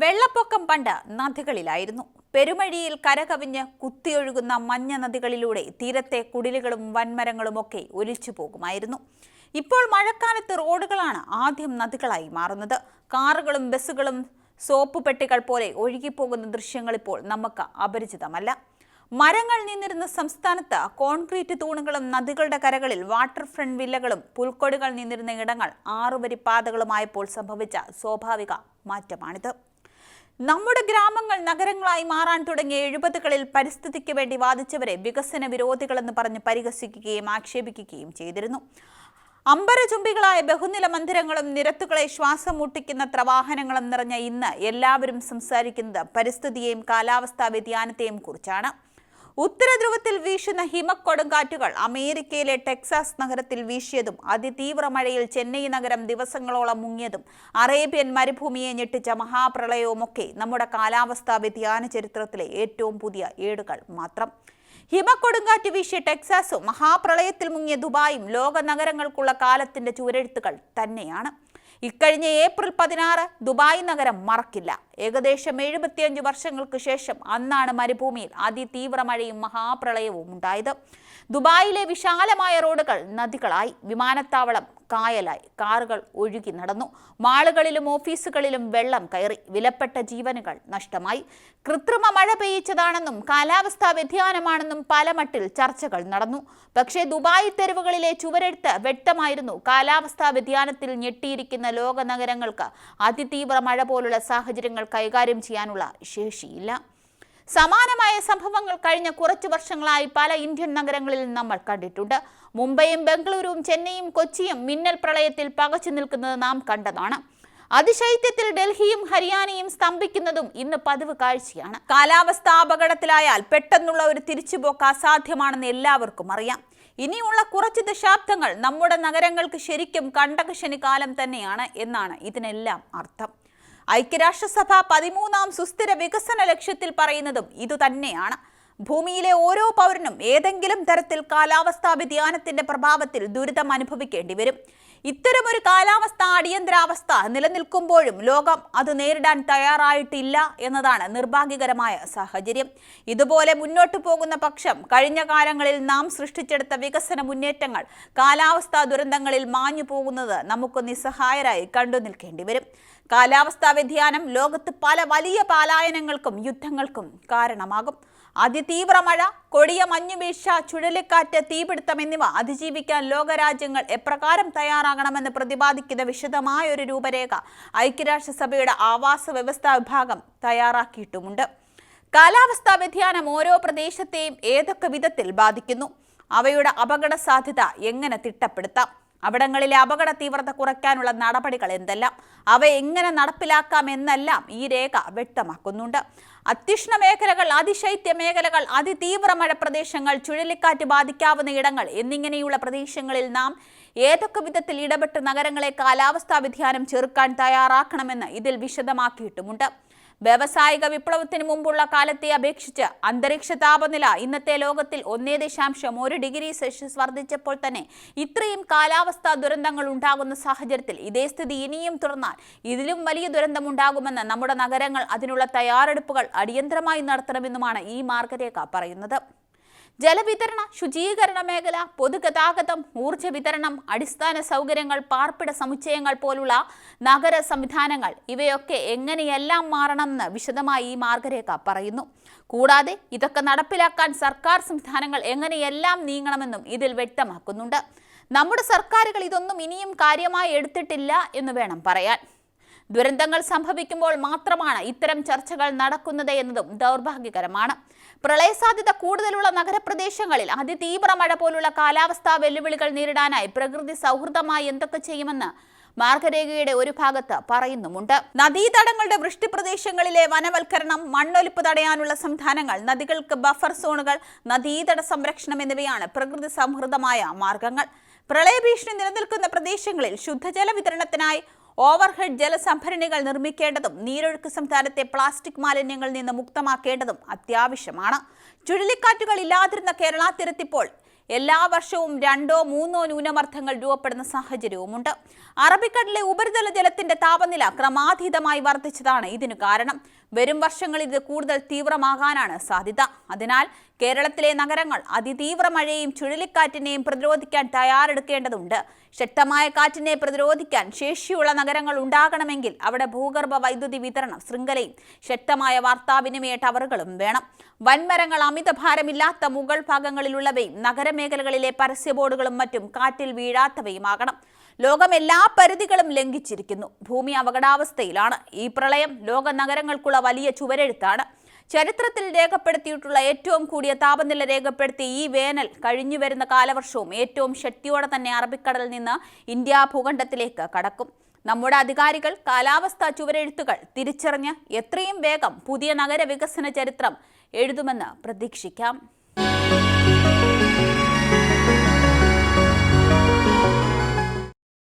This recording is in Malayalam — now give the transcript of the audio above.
വെള്ളപ്പൊക്കം പണ്ട് നദികളിലായിരുന്നു. പെരുമഴിയിൽ കരകവിഞ്ഞ് കുത്തിയൊഴുകുന്ന മഞ്ഞ നദികളിലൂടെ തീരത്തെ കുടിലുകളും വൻമരങ്ങളുമൊക്കെ ഒലിച്ചു പോകുമായിരുന്നു ഇപ്പോൾ മഴക്കാലത്ത് റോഡുകളാണ് ആദ്യം നദികളായി മാറുന്നത്. കാറുകളും ബസ്സുകളും സോപ്പ് പെട്ടികൾ പോലെ ഒഴുകിപ്പോകുന്ന ദൃശ്യങ്ങൾ ഇപ്പോൾ നമുക്ക് അപരിചിതമല്ല. മരങ്ങൾ നിന്നിരുന്ന സംസ്ഥാനത്ത് കോൺക്രീറ്റ് തൂണുകളും നദികളുടെ കരകളിൽ വാട്ടർ ഫ്രണ്ട് വില്ലകളും പുൽക്കൊടികൾ നിന്നിരുന്ന ഇടങ്ങൾ ആറുവരി പാതകളുമായപ്പോൾ സംഭവിച്ച സ്വാഭാവിക മാറ്റമാണിത്. നമ്മുടെ ഗ്രാമങ്ങൾ നഗരങ്ങളായി മാറാൻ തുടങ്ങിയ എഴുപതുകളിൽ പരിസ്ഥിതിക്ക് വേണ്ടി വാദിച്ചവരെ വികസന വിരോധികളെന്ന് പറഞ്ഞ് പരിഹസിക്കുകയും ആക്ഷേപിക്കുകയും ചെയ്തിരുന്നു. അമ്പരചുംബികളായ ബഹുനില മന്ദിരങ്ങളും നിരത്തുകളെ ശ്വാസം മുട്ടിക്കുന്ന വാഹനങ്ങളും നിറഞ്ഞ ഇന്ന് എല്ലാവരും സംസാരിക്കുന്നത് പരിസ്ഥിതിയെയും കാലാവസ്ഥാ വ്യതിയാനത്തെയും കുറിച്ചാണ്. ഉത്തര ധ്രുവത്തിൽ വീശുന്ന ഹിമക്കൊടുങ്കാറ്റുകൾ അമേരിക്കയിലെ ടെക്സാസ് നഗരത്തിൽ വീശിയതും അതിതീവ്ര മഴയിൽ ചെന്നൈ നഗരം ദിവസങ്ങളോളം മുങ്ങിയതും അറേബ്യൻ മരുഭൂമിയെ ഞെട്ടിച്ച മഹാപ്രളയവുമൊക്കെ നമ്മുടെ കാലാവസ്ഥാ വ്യതിയാന ചരിത്രത്തിലെ ഏറ്റവും പുതിയ ഏടുകൾ മാത്രം. ഹിമക്കൊടുങ്കാറ്റ് വീശിയ ടെക്സാസും മഹാപ്രളയത്തിൽ മുങ്ങിയ ദുബായും ലോക നഗരങ്ങൾക്കുള്ള കാലത്തിന്റെ ചുവരെഴുത്തുകൾ തന്നെയാണ്. ഇക്കഴിഞ്ഞ ഏപ്രിൽ പതിനാറ് ദുബായ് നഗരം മറക്കില്ല. ഏകദേശം എഴുപത്തിയഞ്ച് വർഷങ്ങൾക്ക് ശേഷം അന്നാണ് മരുഭൂമിയിൽ അതിതീവ്ര മഴയും മഹാപ്രളയവും ഉണ്ടായത്. ദുബായിലെ വിശാലമായ റോഡുകൾ നദികളായി. വിമാനത്താവളം കായലായി. കാറുകൾ ഒഴുകി നടന്നു. മാളുകളിലും ഓഫീസുകളിലും വെള്ളം കയറി. വിലപ്പെട്ട ജീവനുകൾ നഷ്ടമായി. കൃത്രിമ മഴ പെയ്യിച്ചതാണെന്നും കാലാവസ്ഥാ വ്യതിയാനമാണെന്നും പലമട്ടിൽ ചർച്ചകൾ നടന്നു. പക്ഷേ ദുബായ് തെരുവുകളിലെ ചുവരെഴുത്ത് വ്യക്തമായിരുന്നു. കാലാവസ്ഥാ വ്യതിയാനത്തിൽ ഞെട്ടിയിരിക്കുന്ന ലോക നഗരങ്ങൾക്ക് അതിതീവ്ര മഴ പോലുള്ള സാഹചര്യങ്ങൾ കൈകാര്യം ചെയ്യാനുള്ള ശേഷിയില്ല. സമാനമായ സംഭവങ്ങൾ കഴിഞ്ഞ കുറച്ചു വർഷങ്ങളായി പല ഇന്ത്യൻ നഗരങ്ങളിൽ നമ്മൾ കണ്ടിട്ടുണ്ട്. മുംബൈയും ബംഗളൂരുവും ചെന്നൈയും കൊച്ചിയും മിന്നൽ പ്രളയത്തിൽ പകച്ചു നിൽക്കുന്നത് നാം കണ്ടതാണ്. അതിശൈത്യത്തിൽ ഡൽഹിയും ഹരിയാനയും സ്തംഭിക്കുന്നതും ഇന്ന് പതിവ് കാഴ്ചയാണ്. കാലാവസ്ഥ അപകടത്തിലായാൽ പെട്ടെന്നുള്ള ഒരു തിരിച്ചുപോക്ക് അസാധ്യമാണെന്ന് എല്ലാവർക്കും അറിയാം. ഇനിയുള്ള കുറച്ച് ദശാബ്ദങ്ങൾ നമ്മുടെ നഗരങ്ങൾക്ക് ശരിക്കും കണ്ടകശനി കാലം തന്നെയാണ് എന്നാണ് ഇതിനെല്ലാം അർത്ഥം. ഐക്യരാഷ്ട്രസഭ പതിമൂന്നാം സുസ്ഥിര വികസന ലക്ഷ്യത്തിൽ പറയുന്നതും ഇതുതന്നെയാണ്. ഭൂമിയിലെ ഓരോ പൗരനും ഏതെങ്കിലും തരത്തിൽ കാലാവസ്ഥാ വ്യതിയാനത്തിന്റെ പ്രഭാവത്തിൽ ദുരിതം അനുഭവിക്കേണ്ടി വരും. ഇത്തരമൊരു കാലാവസ്ഥ അടിയന്തരാവസ്ഥ നിലനിൽക്കുമ്പോഴും ലോകം അത് നേരിടാൻ തയ്യാറായിട്ടില്ല എന്നതാണ് നിർഭാഗ്യകരമായ സാഹചര്യം. ഇതുപോലെ മുന്നോട്ടു പോകുന്ന പക്ഷം കഴിഞ്ഞ കാലങ്ങളിൽ നാം സൃഷ്ടിച്ചെടുത്ത വികസന മുന്നേറ്റങ്ങൾ കാലാവസ്ഥാ ദുരന്തങ്ങളിൽ മാഞ്ഞു പോകുന്നത് നമുക്ക് നിസ്സഹായരായി കണ്ടു നിൽക്കേണ്ടി വരും. കാലാവസ്ഥാ വ്യതിയാനം ലോകത്ത് പല വലിയ പലായനങ്ങൾക്കും യുദ്ധങ്ങൾക്കും കാരണമാകും. അതിതീവ്ര മഴ കൊടിയ മഞ്ഞുവീഴ്ച ചുഴലിക്കാറ്റ് തീപിടുത്തം എന്നിവ അതിജീവിക്കാൻ ലോകരാജ്യങ്ങൾ എപ്രകാരം തയ്യാറാകണമെന്ന് പ്രതിപാദിക്കുന്ന വിശദമായ ഒരു രൂപരേഖ ഐക്യരാഷ്ട്രസഭയുടെ ആവാസ വ്യവസ്ഥാ വിഭാഗം തയ്യാറാക്കിയിട്ടുമുണ്ട്. കാലാവസ്ഥാ വ്യതിയാനം ഓരോ പ്രദേശത്തെയും ഏതൊക്കെ വിധത്തിൽ ബാധിക്കുന്നു? അവയുടെ അപകട സാധ്യത എങ്ങനെ തിട്ടപ്പെടുത്താം? അവിടങ്ങളിലെ അപകട തീവ്രത കുറയ്ക്കാനുള്ള നടപടികൾ എന്തെല്ലാം അവ എങ്ങനെ നടപ്പിലാക്കാം എന്നെല്ലാം ഈ രേഖ വ്യക്തമാക്കുന്നുണ്ട്. അത്യുഷ്ണ മേഖലകൾ അതിശൈത്യ മേഖലകൾ അതിതീവ്ര മഴ പ്രദേശങ്ങൾ ചുഴലിക്കാറ്റ് ബാധിക്കാവുന്ന ഇടങ്ങൾ എന്നിങ്ങനെയുള്ള പ്രദേശങ്ങളിൽ നാം ഏതൊക്കെ വിധത്തിൽ ഇടപെട്ട് നഗരങ്ങളെ കാലാവസ്ഥാ വ്യതിയാനം ചെറുക്കാൻ തയ്യാറാക്കണമെന്ന് ഇതിൽ വിശദമാക്കിയിട്ടുമുണ്ട്. വ്യാവസായിക വിപ്ലവത്തിന് മുമ്പുള്ള കാലത്തെ അപേക്ഷിച്ച് അന്തരീക്ഷ താപനില ഇന്നത്തെ ലോകത്തിൽ ഒന്നേ ദശാംശം ഒരു ഡിഗ്രി സെൽഷ്യസ് വർദ്ധിച്ചപ്പോൾ തന്നെ ഇത്രയും കാലാവസ്ഥാ ദുരന്തങ്ങൾ ഉണ്ടാകുന്ന സാഹചര്യത്തിൽ ഇതേ സ്ഥിതി ഇനിയും തുടർന്നാൽ ഇതിലും വലിയ ദുരന്തം ഉണ്ടാകുമെന്ന് നമ്മുടെ നഗരങ്ങൾ അതിനുള്ള തയ്യാറെടുപ്പുകൾ അടിയന്തരമായി നടത്തണമെന്നുമാണ് ഈ മാർഗരേഖ പറയുന്നത്. ജലവിതരണ ശുചീകരണ മേഖല പൊതുഗതാഗതം ഊർജ വിതരണം അടിസ്ഥാന സൗകര്യങ്ങൾ പാർപ്പിട സമുച്ചയങ്ങൾ പോലുള്ള നഗര സംവിധാനങ്ങൾ ഇവയൊക്കെ എങ്ങനെയെല്ലാം മാറണമെന്ന് വിശദമായി ഈ മാർഗരേഖ പറയുന്നു. കൂടാതെ ഇതൊക്കെ നടപ്പിലാക്കാൻ സർക്കാർ സംവിധാനങ്ങൾ എങ്ങനെയെല്ലാം നീങ്ങണമെന്നും ഇതിൽ വ്യക്തമാക്കുന്നുണ്ട്. നമ്മുടെ സർക്കാരുകൾ ഇതൊന്നും ഇനിയും കാര്യമായി എടുത്തിട്ടില്ല എന്ന് വേണം പറയാൻ. ദുരന്തങ്ങൾ സംഭവിക്കുമ്പോൾ മാത്രമാണ് ഇത്തരം ചർച്ചകൾ നടക്കുന്നത് എന്നതും ദൗർഭാഗ്യകരമാണ്. പ്രളയസാധ്യത കൂടുതലുള്ള നഗരപ്രദേശങ്ങളിൽ അതിതീവ്ര മഴ പോലുള്ള കാലാവസ്ഥാ വെല്ലുവിളികൾ നേരിടാനായി പ്രകൃതി സൗഹൃദമായി എന്തൊക്കെ ചെയ്യുമെന്ന് മാർഗരേഖയുടെ ഒരു ഭാഗത്ത് പറയുന്നുമുണ്ട്. നദീതടങ്ങളുടെ വൃഷ്ടിപ്രദേശങ്ങളിലെ വനവൽക്കരണം മണ്ണൊലിപ്പ് തടയാനുള്ള സംവിധാനങ്ങൾ നദികൾക്ക് ബഫർ സോണുകൾ നദീതട സംരക്ഷണം എന്നിവയാണ് പ്രകൃതി സൗഹൃദമായ മാർഗങ്ങൾ. പ്രളയഭീഷണി നിലനിൽക്കുന്ന പ്രദേശങ്ങളിൽ ശുദ്ധജല വിതരണത്തിനായി ഓവർഹെഡ് ജലസംഭരണികൾ നിർമ്മിക്കേണ്ടതും നീരൊഴുക്ക് സംസ്ഥാനത്തെ പ്ലാസ്റ്റിക് മാലിന്യങ്ങളിൽ നിന്ന് മുക്തമാക്കേണ്ടതും അത്യാവശ്യമാണ്. ചുഴലിക്കാറ്റുകൾ ഇല്ലാതിരുന്ന കേരള തീരത്തിപ്പോൾ എല്ലാ വർഷവും രണ്ടോ മൂന്നോ ന്യൂനമർദ്ദങ്ങൾ രൂപപ്പെടുന്ന സാഹചര്യവുമുണ്ട്. അറബിക്കടലിലെ ഉപരിതല ജലത്തിന്റെ താപനില ക്രമാതീതമായി വർദ്ധിച്ചതാണ് ഇതിനു കാരണം. വരും വർഷങ്ങളിൽ ഇത് കൂടുതൽ തീവ്രമാകാനാണ് സാധ്യത. അതിനാൽ കേരളത്തിലെ നഗരങ്ങൾ അതിതീവ്ര മഴയെയും ചുഴലിക്കാറ്റിനെയും പ്രതിരോധിക്കാൻ തയ്യാറെടുക്കേണ്ടതുണ്ട്. ശക്തമായ കാറ്റിനെ പ്രതിരോധിക്കാൻ ശേഷിയുള്ള നഗരങ്ങൾ ഉണ്ടാകണമെങ്കിൽ അവിടെ ഭൂഗർഭ വൈദ്യുതി വിതരണം ശൃംഖലയും ശക്തമായ വാർത്താവിനിമയ ടവറുകളും വേണം. വൻമരങ്ങൾ അമിതഭാരമില്ലാത്ത മുകൾ ഭാഗങ്ങളിലുള്ളവയും നഗരമേഖലകളിലെ പരസ്യ ബോർഡുകളും മറ്റും കാറ്റിൽ വീഴാത്തവയുമാകണം. ലോകം എല്ലാ പരിധികളും ലംഘിച്ചിരിക്കുന്നു. ഭൂമി അപകടാവസ്ഥയിലാണ്. ഈ പ്രളയം ലോക നഗരങ്ങൾക്കുള്ള വലിയ ചുവരെഴുത്താണ്. ചരിത്രത്തിൽ രേഖപ്പെടുത്തിയിട്ടുള്ള ഏറ്റവും കൂടിയ താപനില രേഖപ്പെടുത്തിയ ഈ വേനൽ കഴിഞ്ഞു വരുന്ന കാലവർഷവും ഏറ്റവും ശക്തിയോടെ തന്നെ അറബിക്കടലിൽ നിന്ന് ഇന്ത്യ ഭൂഖണ്ഡത്തിലേക്ക് കടക്കും. നമ്മുടെ അധികാരികൾ കാലാവസ്ഥാ ചുവരെഴുത്തുകൾ തിരിച്ചറിഞ്ഞ് എത്രയും വേഗം പുതിയ നഗര വികസന ചരിത്രം എഴുതുമെന്ന് പ്രതീക്ഷിക്കാം.